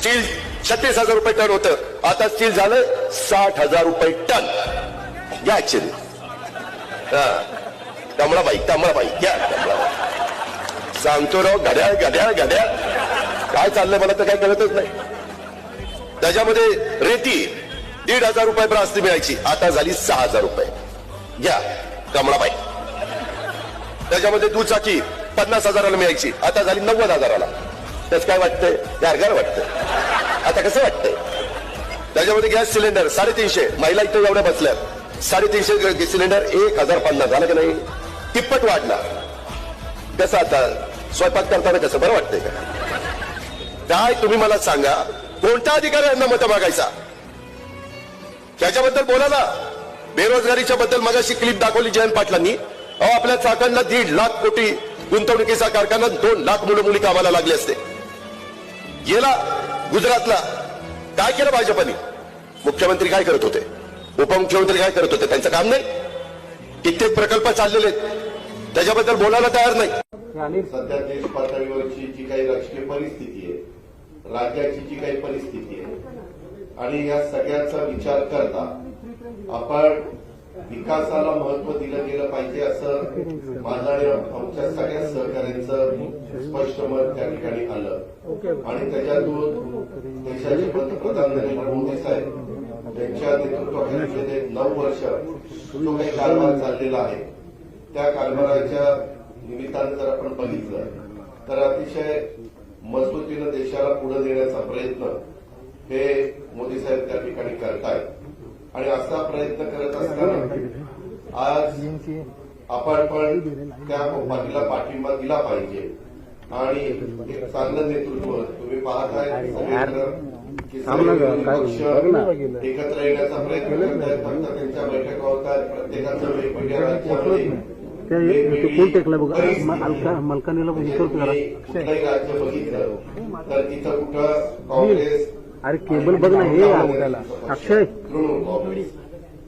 Steel छत्तीस हजार रुपये टन होतं. आता स्टील झालं साठ हजार रुपये टन. घ्या ऍक्च्युली हा. कमळाबाई कमळाबाई घ्या कमळाबाई सांगतो राव घड्याळ घड्याळ घड्याळ. काय चाललंय मला तर काय कळतच नाही. त्याच्यामध्ये रेती दीड हजार रुपये ब्रास्ती मिळायची. आता झाली सहा हजार रुपये. घ्या कमळाबाई त्याच्यामध्ये दुचाकी पन्नास हजाराला मिळायची. आता झाली नव्वद हजाराला. त्याच काय वाटतंय? गारगार वाटतंय. आता कसं वाटतंय? त्याच्यामध्ये गॅस सिलेंडर साडेतीनशे. महिला इथं एवढ्या बसल्यात साडेतीनशे सिलेंडर एक हजार पन्नास. झालं की नाही? तिप्पट वाढला कसं आता? स्वयंपाक करताना कसं? बरं वाटतंय का? काय तुम्ही मला सांगा? कोणत्या अधिकाऱ्यांना मतं मागायचा? त्याच्याबद्दल बोला ना. बेरोजगारीच्या बद्दल मगाशी क्लिप दाखवली जयंत पाटलांनी. अहो आपल्या चाकणला दीड लाख कोटी गुंतवणुकीचा कारखाना दोन लाख मुलं मुली कामाला लागले असते. गेला गुजरातला काय केलं भाजपने? मुख्यमंत्री काय करत होते? उपमुख्यमंत्री काय करत होते? त्यांचं काम नाही? कित्येक प्रकल्प चाललेले आहेत. त्याच्याबद्दल बोलायला तयार नाही. सध्या देश पातळीवरची जी काही राजकीय परिस्थिती आहे राज्याची जी काही परिस्थिती आहे आणि या सगळ्याचा विचार करता आपण विकासाला महत्त्व दिलं गेलं पाहिजे असं माझं आणि आमच्या सगळ्या सहकार्यांचं स्पष्ट मत त्या ठिकाणी आलं. आणि त्याच्यातून देशाचे पंतप्रधान नरेंद्र मोदी साहेब यांच्या नेतृत्वाखाली गेले नऊ वर्ष जो काही कारभार चाललेला आहे त्या कारभाराच्या निमित्तानं जर आपण बघितलं तर अतिशय मजबूतीनं देशाला पुढे नेण्याचा प्रयत्न हे मोदी साहेब त्या ठिकाणी करतायत. आणि असा प्रयत्न करत असताना आज आपण पण त्या पाठीला पाठिंबा दिला पाहिजे. आणि एक चांगलं नेतृत्व तुम्ही पाहताय की पक्ष एकत्र येण्याचा प्रयत्न करतायत. फक्त त्यांच्या बैठका होत आहेत प्रत्येकाचं वेगवेगळ्या राज्यामध्ये मलकानीला म्हणजे कुठलंही राज्य बघितलं तर तिथं कुठं काँग्रेस अरे केबल बघ ना हे. आपल्याला अक्षय.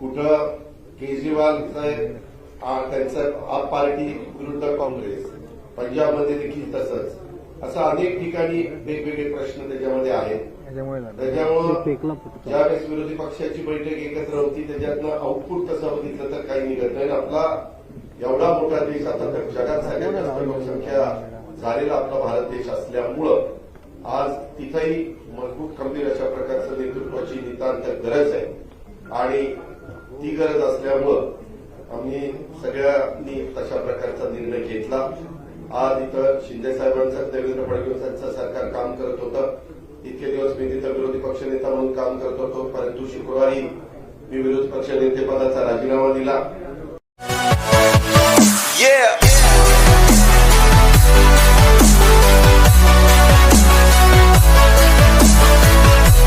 कुठं केजरीवाल त्यांचं आप पार्टी विरुद्ध काँग्रेस पंजाबमध्ये देखील तसंच. असं अनेक ठिकाणी वेगवेगळे प्रश्न त्याच्यामध्ये आहेत. त्याच्यामुळे. ज्यावेळेस विरोधी पक्षाची बैठक एकत्र होती त्याच्यातनं आउटपुट तसं बघितलं तर काही निघत नाही. आणि आपला एवढा मोठा देश आता तर जगात सगळ्यात जास्त लोकसंख्या झालेला आपला भारत देश असल्यामुळं आज तिथंही मजबूत खंबीर अशा प्रकारचं नेतृत्वाची नितांत गरज आहे. आणि ती गरज असल्यामुळं आम्ही सगळ्यांनी तशा प्रकारचा निर्णय घेतला. आज इथं शिंदे साहेबांचं देवेंद्र फडणवीस यांचं सरकार काम करत होतं. इतके दिवस मी तिथं विरोधी पक्षनेता म्हणून काम करत होतो. परंतु शुक्रवारी मी विरोधी पक्ष नेतेपदाचा राजीनामा दिला.